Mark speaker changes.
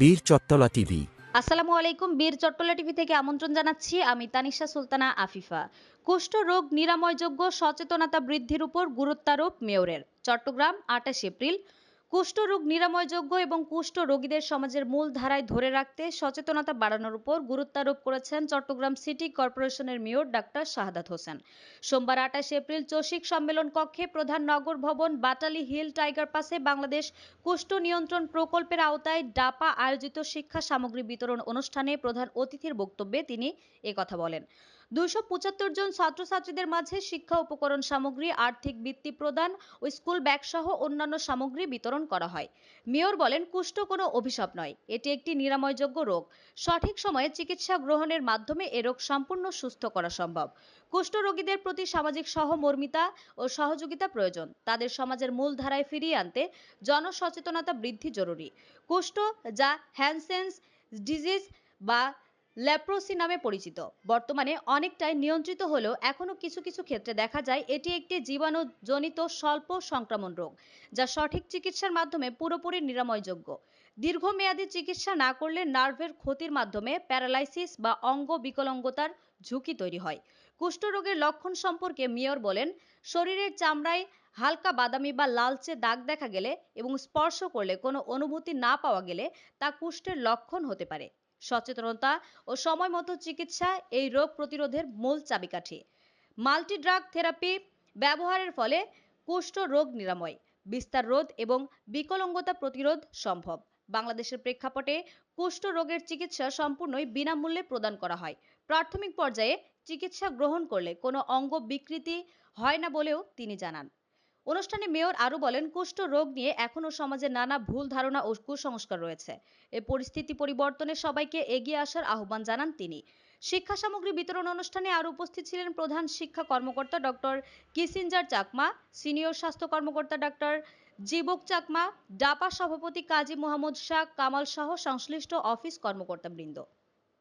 Speaker 1: বীর চট্টলা টিভি।
Speaker 2: আসসালামু আলাইকুম, বীর চট্টলা টিভি থেকে আমন্ত্রণ জানাচ্ছি আমি তানিশা সুলতানা আফিফা। কুষ্ঠ রোগ নিরাময়যোগ্য সচেতনতা বৃদ্ধির উপর গুরুত্বারোপ মেয়রের। চট্টগ্রাম আটাশ এপ্রিল কুষ্ঠ রোগ নিরাময়যোগ্য এবং কুষ্ঠ রোগীদের সমাজের মূল ধারায় ধরে রাখতে সচেতনতা বাড়ানোর উপর গুরুত্বারোপ করেছেন চট্টগ্রাম সিটি কর্পোরেশনের মেয়র ডাক্তার শাহাদাত হোসেন। সোমবার আটাশ এপ্রিল চসিক সম্মেলন কক্ষে প্রধান নগর ভবন বাটালি হিল টাইগার পাসে বাংলাদেশ কুষ্ঠ নিয়ন্ত্রণ প্রকল্পের আওতায় ডাপা আয়োজিত শিক্ষা সামগ্রী বিতরণ অনুষ্ঠানে প্রধান অতিথির বক্তব্যে তিনি একথা বলেন। দুইশো পঁচাত্তর জন ছাত্রছাত্রীদের মাঝে শিক্ষা উপকরণ সামগ্রী, আর্থিক বৃত্তি প্রদান ও স্কুল ব্যাগ সহ অন্যান্য সামগ্রী বিতরণ করা হয়। মেয়র বলেন, কুষ্ঠ কোনো অভিশাপ নয়, এটি একটি নিরাময়যোগ্য রোগ। সঠিক সময়ে চিকিৎসা গ্রহণের মাধ্যমে এ রোগ সম্পূর্ণ সুস্থ করা সম্ভব। কুষ্ঠ রোগীদের প্রতি সামাজিক সহমর্মিতা ও সহযোগিতা প্রয়োজন। তাদের সমাজের মূল ধারায় ফিরিয়ে আনতে জনসচেতনতা বৃদ্ধি জরুরি। কুষ্ঠ যা হ্যানসেন্স ডিজিজ বা ল্যাপ্রোসি নামে পরিচিত। বর্তমানে অনেকটাই নিয়ন্ত্রিত হলেও এখনও কিছু কিছু ক্ষেত্রে দেখা যায় এটি একটি জীবাণুজনিত স্বল্প সংক্রমণ রোগ, যা সঠিক চিকিৎসার মাধ্যমে পুরোপুরি নিরাময়যোগ্য। দীর্ঘমেয়াদী চিকিৎসা না করলে নার্ভের ক্ষতির মাধ্যমে প্যারালাইসিস বা অঙ্গ বিকলাঙ্গতার ঝুঁকি তৈরি হয়। কুষ্ঠরোগের লক্ষণ সম্পর্কে মেয়র বলেন শরীরের চামড়ায় হালকা বাদামি বা লালচে দাগ দেখা গেলে এবং স্পর্শ করলে কোনো অনুভূতি না পাওয়া গেলে তা কুষ্ঠের লক্ষণ হতে পারে। সচেতনতা ও সময় মতো চিকিৎসা এই রোগ প্রতিরোধের মূল চাবিকাঠি। মাল্টি ড্রাগ থেরাপি ব্যবহারের ফলে কুষ্ঠ রোগ নিরাময়, বিস্তার রোধ এবং বিকলাঙ্গতা প্রতিরোধ সম্ভব। বাংলাদেশের প্রেক্ষাপটে কুষ্ঠ রোগের চিকিৎসা সম্পূর্ণই বিনামূল্যে প্রদান করা হয়। প্রাথমিক পর্যায়ে চিকিৎসা গ্রহণ করলে কোনো অঙ্গ বিকৃতি হয় না বলেও তিনি জানান। অনুষ্ঠানে মেয়র আরও বলেন, কুষ্ঠ রোগ নিয়ে এখনও সমাজে নানা ভুল ধারণা ও কুসংস্কার রয়েছে। এ পরিস্থিতি পরিবর্তনে সবাইকে এগিয়ে আসার আহ্বান জানান তিনি। শিক্ষা সামগ্রী বিতরণ অনুষ্ঠানে আরও উপস্থিত ছিলেন প্রধান শিক্ষা কর্মকর্তা ডক্টর কিসিঞ্জার চাকমা, সিনিয়র স্বাস্থ্য কর্মকর্তা ডক্টর জীবক চাকমা, ডাপা সভাপতি কাজী মোহাম্মদ শাহ কামাল সহ সংশ্লিষ্ট অফিস কর্মকর্তাবৃন্দ।